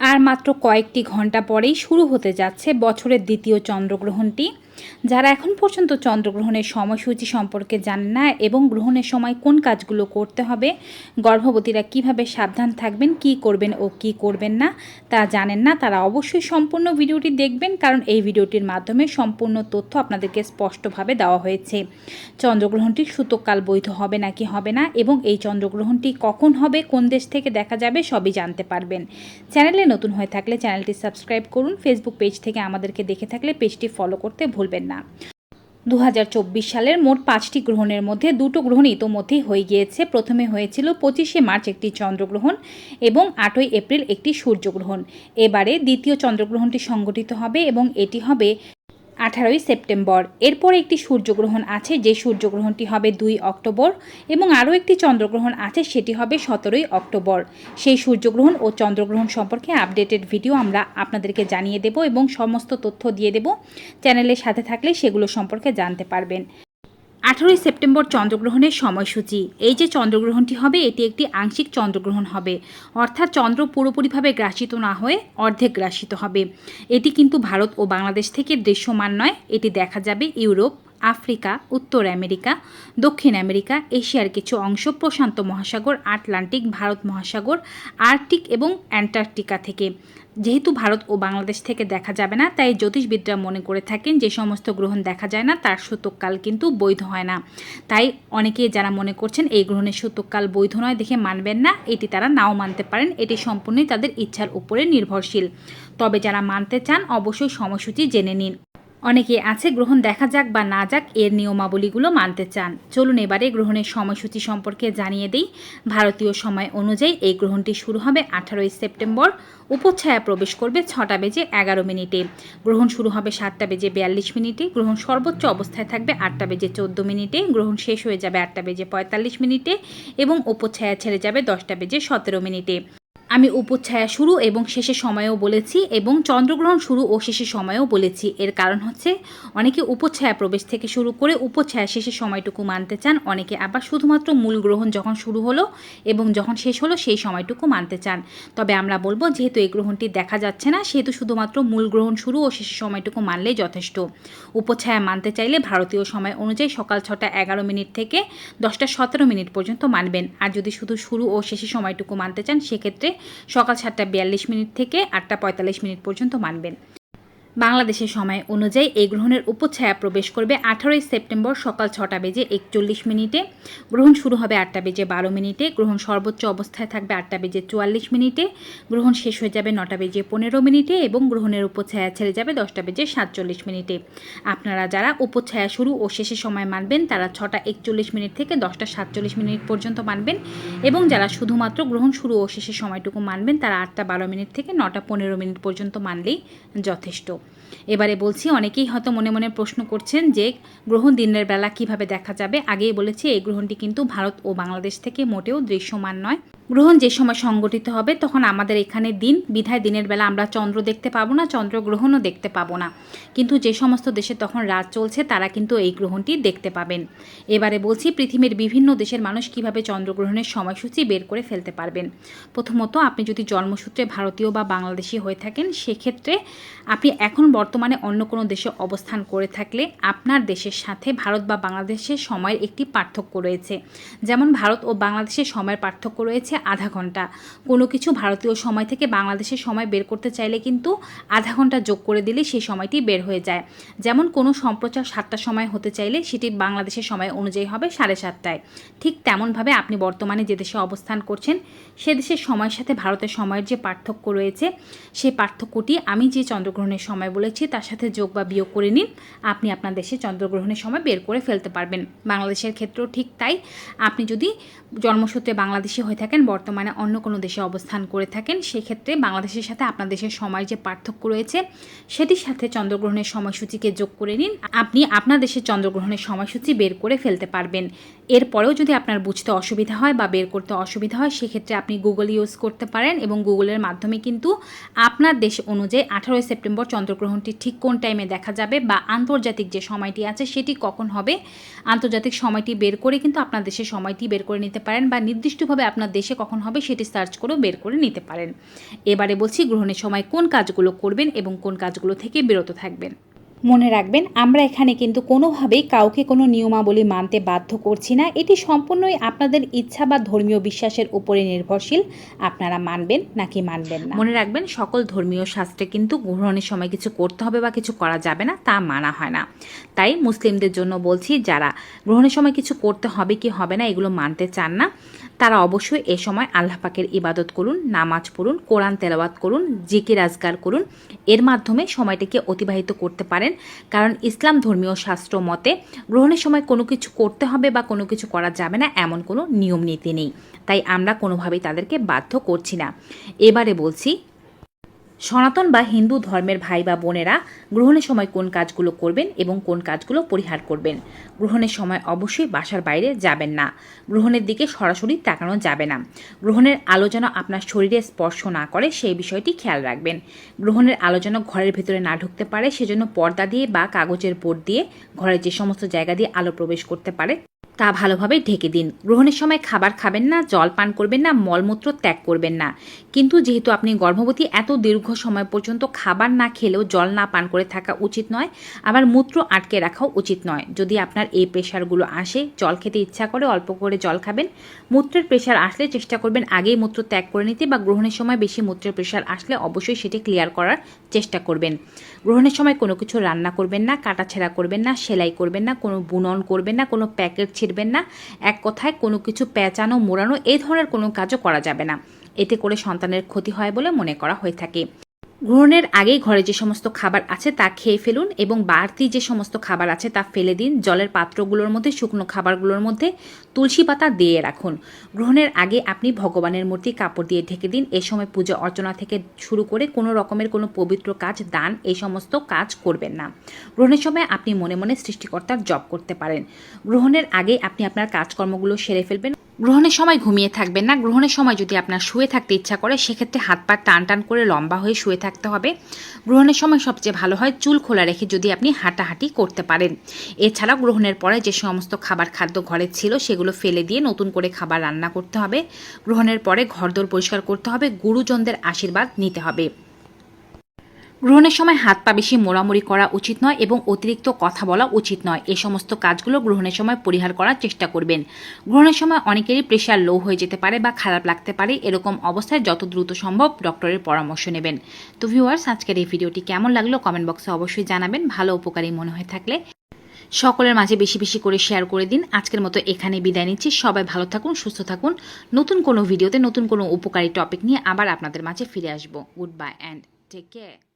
আর মাত্র কয়েকটি ঘণ্টা পরেই শুরু হতে যাচ্ছে বছরের দ্বিতীয় চন্দ্রগ্রহণটি। যারা এখন পর্যন্ত চন্দ্রগ্রহণের সময়সূচি সম্পর্কে জানেন না এবং গ্রহণের সময় কোন কাজগুলো করতে হবে, গর্ভবতীরা কীভাবে সাবধান থাকবেন, কি করবেন ও কি করবেন না, তা জানেন না, তারা অবশ্যই সম্পূর্ণ ভিডিওটি দেখবেন কারণ এই ভিডিওটির মাধ্যমে সম্পূর্ণ তথ্য আপনাদেরকে স্পষ্টভাবে দেওয়া হয়েছে। চন্দ্রগ্রহণটি সূতককাল বৈধ হবে নাকি হবে না এবং এই চন্দ্রগ্রহণটি কখন হবে, কোন দেশ থেকে দেখা যাবে সবই জানতে পারবেন। চ্যানেলে নতুন হয়ে থাকলে চ্যানেলটি সাবস্ক্রাইব করুন, ফেসবুক পেজ থেকে আমাদেরকে দেখে থাকলে পেজটি ফলো করতে ভুলবেন না। দু সালের মোট পাঁচটি গ্রহণের মধ্যে দুটো গ্রহণ ইতোমধ্যেই হয়ে গিয়েছে। প্রথমে হয়েছিল পঁচিশে মার্চ একটি চন্দ্রগ্রহণ এবং আটই এপ্রিল একটি সূর্যগ্রহণ। এবারে দ্বিতীয় চন্দ্রগ্রহণটি সংগঠিত হবে এবং এটি হবে আঠারোই সেপ্টেম্বর। এরপর একটি সূর্যগ্রহণ আছে, যে সূর্যগ্রহণটি হবে দুই অক্টোবর এবং আরও একটি চন্দ্রগ্রহণ আছে, সেটি হবে সতেরোই অক্টোবর। সেই সূর্যগ্রহণ ও চন্দ্রগ্রহণ সম্পর্কে আপডেটেড ভিডিও আমরা আপনাদেরকে জানিয়ে দেব এবং সমস্ত তথ্য দিয়ে দেব। চ্যানেলের সাথে থাকলে সেগুলো সম্পর্কে জানতে পারবেন। আঠেরোই সেপ্টেম্বর চন্দ্রগ্রহণের সময়সূচি। এই যে চন্দ্রগ্রহণটি হবে, এটি একটি আংশিক চন্দ্রগ্রহণ হবে। অর্থাৎ চন্দ্র পুরোপুরিভাবে গ্রাসিত না হয়ে অর্ধেক গ্রাসিত হবে। এটি কিন্তু ভারত ও বাংলাদেশ থেকে দৃশ্যমান নয়, এটি দেখা যাবে ইউরোপ। আফ্রিকা, উত্তর আমেরিকা, দক্ষিণ আমেরিকা, এশিয়ার কিছু অংশ, প্রশান্ত মহাসাগর, আটলান্টিক, ভারত মহাসাগর, আর্কটিক এবং অ্যান্টার্কটিকা থেকে। যেহেতু ভারত ও বাংলাদেশ থেকে দেখা যাবে না, তাই জ্যোতিষবিদরা মনে করে থাকেন যে সমস্ত গ্রহণ দেখা যায় না, তার সূতককাল কিন্তু বৈধ হয় না। তাই অনেকে যারা মনে করছেন এই গ্রহণের সূতককাল বৈধ নয় দেখে মানবেন না, এটি তারা নাও মানতে পারেন, এটি সম্পূর্ণই তাদের ইচ্ছার উপরে নির্ভরশীল। তবে যারা মানতে চান, অবশ্যই সময়সূচি জেনে নিন। অনেকে আছে গ্রহণ দেখা যাক বা না যাক এর নিয়মাবলীগুলো মানতে চান। চলুন এবারে গ্রহণের সময়সূচি সম্পর্কে জানিয়ে দিই। ভারতীয় সময় অনুযায়ী এই গ্রহণটি শুরু হবে আঠারোই সেপ্টেম্বর। উপচ্ছায়া প্রবেশ করবে ছটা বেজে এগারো মিনিটে। গ্রহণ শুরু হবে সাতটা বেজে বিয়াল্লিশ মিনিটে। গ্রহণ সর্বোচ্চ অবস্থায় থাকবে আটটা বেজে চোদ্দ মিনিটে। গ্রহণ শেষ হয়ে যাবে আটটা বেজে পঁয়তাল্লিশ মিনিটে এবং উপচ্ছায়া ছেড়ে যাবে দশটা বেজে সতেরো মিনিটে। আমি উপচ্ছায়া শুরু এবং শেষের সময়েও বলেছি এবং চন্দ্রগ্রহণ শুরু ও শেষের সময়েও বলেছি। এর কারণ হচ্ছে, অনেকে উপচ্ছায়া প্রবেশ থেকে শুরু করে উপচ্ছায়া শেষের সময়টুকু মানতে চান, অনেকে আবার শুধুমাত্র মূল গ্রহণ যখন শুরু হলো এবং যখন শেষ হলো সেই সময়টুকু মানতে চান। তবে আমরা বলব, যেহেতু এই গ্রহণটি দেখা যাচ্ছে না, সেহেতু শুধুমাত্র মূল গ্রহণ শুরু ও শেষের সময়টুকু মানলেই যথেষ্ট। উপচ্ছায়া মানতে চাইলে ভারতীয় সময় অনুযায়ী সকাল ছটা এগারো মিনিট থেকে দশটা সতেরো মিনিট পর্যন্ত মানবেন। আর যদি শুধু শুরু ও শেষের সময়টুকু মানতে চান, সেক্ষেত্রে সকাল সাতটা বিয়াল্লিশ মিনিট থেকে আটটা পঁয়তাল্লিশ মিনিট পর্যন্ত মানবেন। বাংলাদেশের সময় অনুযায়ী এই গ্রহণের উপচ্ছায়া প্রবেশ করবে আঠারোই সেপ্টেম্বর সকাল ছটা বেজে একচল্লিশ মিনিটে। গ্রহণ শুরু হবে আটটা বেজে বারো মিনিটে। গ্রহণ সর্বোচ্চ অবস্থায় থাকবে আটটা বেজে চুয়াল্লিশ মিনিটে। গ্রহণ শেষ হয়ে যাবে নটা বেজে পনেরো মিনিটে এবং গ্রহণের উপচ্ছায়া ছেড়ে যাবে দশটা বেজে সাতচল্লিশ মিনিটে। আপনারা যারা উপচ্ছায়া শুরু ও শেষের সময় মানবেন, তারা ছটা একচল্লিশ মিনিট থেকে দশটা সাতচল্লিশ মিনিট পর্যন্ত মানবেন এবং যারা শুধুমাত্র গ্রহণ শুরু ও শেষের সময়টুকু মানবেন, তারা আটটা বারো মিনিট থেকে নটা পনেরো মিনিট পর্যন্ত মানলেই যথেষ্ট। এবারে বলছি, অনেকেই হয়তো মনে মনে প্রশ্ন করছেন যে গ্রহণ দিনের বেলা কীভাবে দেখা যাবে। আগেই বলেছি, এই গ্রহণটি কিন্তু ভারত ও বাংলাদেশ থেকে মোটেও দৃশ্যমান নয়। গ্রহণ যে সময় সংগঠিত হবে, তখন আমাদের এখানে দিন, বিধায় দিনের বেলা আমরা চন্দ্র দেখতে পাবো না চন্দ্রগ্রহণও দেখতে পাবো না। কিন্তু যে সমস্ত দেশে তখন রাত চলছে, তারা কিন্তু এই গ্রহণটি দেখতে পাবেন। এবারে বলছি, পৃথিবীর বিভিন্ন দেশের মানুষ কীভাবে চন্দ্রগ্রহণের সময়সূচি বের করে ফেলতে পারবেন? প্রথমত, আপনি যদি জন্মসূত্রে ভারতীয় বা বাংলাদেশি হয়ে থাকেন, সেক্ষেত্রে আপনি এখন বর্তমানে অন্য কোনো দেশে অবস্থান করে থাকলে আপনার দেশের সাথে ভারত বা বাংলাদেশের সময়ের একটি পার্থক্য রয়েছে। যেমন ভারত ও বাংলাদেশের সময়ের পার্থক্য রয়েছে আধা ঘণ্টা। কোনো কিছু ভারতীয় সময় থেকে বাংলাদেশের সময় বের করতে চাইলে কিন্তু আধা ঘণ্টা যোগ করে দিলে সেই সময়টি বের হয়ে যায়। যেমন কোনো সম্প্রচার সাতটার সময় হতে চাইলে সেটি বাংলাদেশের সময় অনুযায়ী হবে সাড়ে সাতটায়। ঠিক তেমনভাবে আপনি বর্তমানে যে দেশে অবস্থান করছেন, সে দেশের সময়ের সাথে ভারতের সময়ের যে পার্থক্য রয়েছে, সেই পার্থক্যটি আমি যে চন্দ্রগ্রহণের সময় বলেছি তার সাথে যোগ বা বিয়োগ করে নিন। আপনি আপনার দেশে চন্দ্রগ্রহণের সময় বের করে ফেলতে পারবেন। বাংলাদেশের ক্ষেত্রেও ঠিক তাই। আপনি যদি জন্মসূত্রে বাংলাদেশি হয়ে থাকেন বর্তমানে অন্য কোনো দেশে অবস্থান করে থাকেন, সেক্ষেত্রে বাংলাদেশের সাথে আপনার দেশের সময়ের যে পার্থক্য রয়েছে, সেটির সাথে চন্দ্রগ্রহণের সময়সূচিকে যোগ করে নিন। আপনি আপনার দেশের চন্দ্রগ্রহণের সময়সূচি বের করে ফেলতে পারবেন। এরপরেও যদি আপনার বুঝতে অসুবিধা হয় বা বের করতে অসুবিধা হয়, সেক্ষেত্রে আপনি গুগল ইউজ করতে পারেন এবং গুগলের মাধ্যমে কিন্তু আপনার দেশ অনুযায়ী আঠারোই সেপ্টেম্বর চন্দ্রগ্রহণটি ঠিক কোন টাইমে দেখা যাবে বা আন্তর্জাতিক যে সময়টি আছে, সেটি কখন হবে? আন্তর্জাতিক সময়টি বের করে কিন্তু আপনার দেশের সময়টি বের করে নিতে পারেন বা নির্দিষ্টভাবে আপনার দেশে কখন হবে সেটি সার্চ করেও বের করে নিতে পারেন। এবারে বলছি, গ্রহণের সময় কোন কাজগুলো করবেন এবং কোন কাজগুলো থেকে বিরত থাকবেন? মনে রাখবেন, আমরা এখানে কিন্তু কোনোভাবেই কাউকে কোনো নিয়মাবলী মানতে বাধ্য করছি না। এটি সম্পূর্ণই আপনাদের ইচ্ছা বা ধর্মীয় বিশ্বাসের উপরে নির্ভরশীল। আপনারা মানবেন নাকি মানবেন না? মনে রাখবেন, সকল ধর্মীয় শাস্ত্রে কিন্তু গ্রহণের সময় কিছু করতে হবে বা কিছু করা যাবে না, তা মানা হয় না। তাই মুসলিমদের জন্য বলছি, যারা গ্রহণের সময় কিছু করতে হবে কি হবে না, এগুলো মানতে চান না। তারা অবশ্যই এ সময় আল্লাহ পাকের ইবাদত করুন, নামাজ পড়ুন, কোরআন তেলাওয়াত করুন, জিকির রাজগার করুন। এর মাধ্যমে সময়টিকে অতিবাহিত করতে পারেন। কারণ ইসলাম ধর্মীয় শাস্ত্র মতে, গ্রহণের সময় কোনো কিছু করতে হবে বা কোনো কিছু করা যাবে না এমন কোনো নিয়ম নীতি নেই। তাই আমরা কোনোভাবেই তাদেরকে বাধ্য করছি না। এবারে বলছি সনাতন বা হিন্দু ধর্মের ভাই বা বোনেরা গ্রহণের সময় কোন কাজগুলো করবেন এবং কোন কাজগুলো পরিহার করবেন? গ্রহণের সময় অবশ্যই বাসার বাইরে যাবেন না। গ্রহণের দিকে সরাসরি তাকানো যাবে না। গ্রহণের আলো যেন আপনার শরীরে স্পর্শ না করে সেই বিষয়টি খেয়াল রাখবেন। গ্রহণের আলো যেন ঘরের ভেতরে না ঢুকতে পারে, সেজন্য পর্দা দিয়ে বা কাগজের বোর্ড দিয়ে ঘরের যে সমস্ত জায়গা দিয়ে আলো প্রবেশ করতে পারে তা ভালোভাবে ঢেকে দিন। গ্রহণের সময় খাবার খাবেন না, জল পান করবেন না, মলমূত্র ত্যাগ করবেন না। কিন্তু যেহেতু আপনি গর্ভবতী, এত দীর্ঘ সময় পর্যন্ত খাবার না খেলেও জল না পান করে থাকা উচিত নয়, আবার মূত্র আটকে রাখাও উচিত নয়। যদি আপনার এই প্রেশারগুলো আসে, জল খেতে ইচ্ছা করে অল্প করে জল খাবেন, মূত্রের প্রেশার আসলে চেষ্টা করবেন আগেই মূত্র ত্যাগ করে নিতে বা গ্রহণের সময় বেশি মূত্রের প্রেশার আসলে অবশ্যই সেটি ক্লিয়ার করার চেষ্টা করবেন। গ্রহণের সময় কোনো কিছু রান্না করবেন না, কাটাছেঁড়া করবেন না, সেলাই করবেন না, কোনো বুনন করবেন না, কোনো প্যাকেট ছিঁড়বেন না। এক কথায় কোনো কিছু পেঁচানো, মোড়ানো এই ধরনের কোনো কাজও করা যাবে না। এতে করে সন্তানের ক্ষতি হয় বলে মনে করা হয়ে থাকে। গ্রহণের আগেই ঘরে যে সমস্ত খাবার আছে তা খেয়ে ফেলুন এবং বাড়তি যে সমস্ত খাবার আছে তা ফেলে দিন। জলের পাত্রগুলোর মধ্যে, শুকনো খাবারগুলোর মধ্যে তুলসী পাতা দিয়ে রাখুন। গ্রহণের আগে আপনি ভগবানের মূর্তি কাপড় দিয়ে ঢেকে দিন। এ সময় পূজা অর্চনা থেকে শুরু করে কোনো রকমের কোনো পবিত্র কাজ, দান এই সমস্ত কাজ করবেন না। গ্রহণের সময় আপনি মনে মনে সৃষ্টিকর্তার জপ করতে পারেন। গ্রহণের আগে আপনি আপনার কাজকর্মগুলো সেরে ফেলবেন। গ্রহণের সময় ঘুমিয়ে থাকবেন না। গ্রহণের সময় যদি আপনার শুয়ে থাকতে ইচ্ছা করে, সেক্ষেত্রে হাত পা টান টান করে লম্বা হয়ে শুয়ে থাকতে হবে। গ্রহণের সময় সবচেয়ে ভালো হয় চুল খোলা রেখে যদি আপনি হাঁটাহাঁটি করতে পারেন। এছাড়া গ্রহণের পরে যে সমস্ত খাবার খাদ্য ঘরে ছিল, সেগুলো ফেলে দিয়ে নতুন করে খাবার রান্না করতে হবে। গ্রহণের পরে ঘরদোর পরিষ্কার করতে হবে। গুরুজনদের আশীর্বাদ নিতে হবে। গ্রহণের সময় হাত পা বেশি মোড়ামুড়ি করা উচিত নয় এবং অতিরিক্ত কথা বলা উচিত নয়। এই সমস্ত কাজগুলো গ্রহণের সময় পরিহার করার চেষ্টা করবেন। গ্রহণের সময় অনেকেরই প্রেশার লো হয়ে যেতে পারে বা খারাপ লাগতে পারে। এরকম অবস্থায় যত দ্রুত সম্ভব ডক্টরের পরামর্শ নেবেন। তো ভিউয়ার্স আজকের এই ভিডিওটি কেমন লাগল কমেন্ট বক্সে অবশ্যই জানাবেন। ভালো উপকারী মনে হয়ে থাকলে সকলের মাঝে বেশি বেশি করে শেয়ার করে দিন। আজকের মতো এখানে বিদায় নিচ্ছি। সবাই ভালো থাকুন, সুস্থ থাকুন। নতুন কোনো ভিডিওতে নতুন কোনো উপকারী টপিক নিয়ে আবার আপনাদের মাঝে ফিরে আসব। Good bye and take care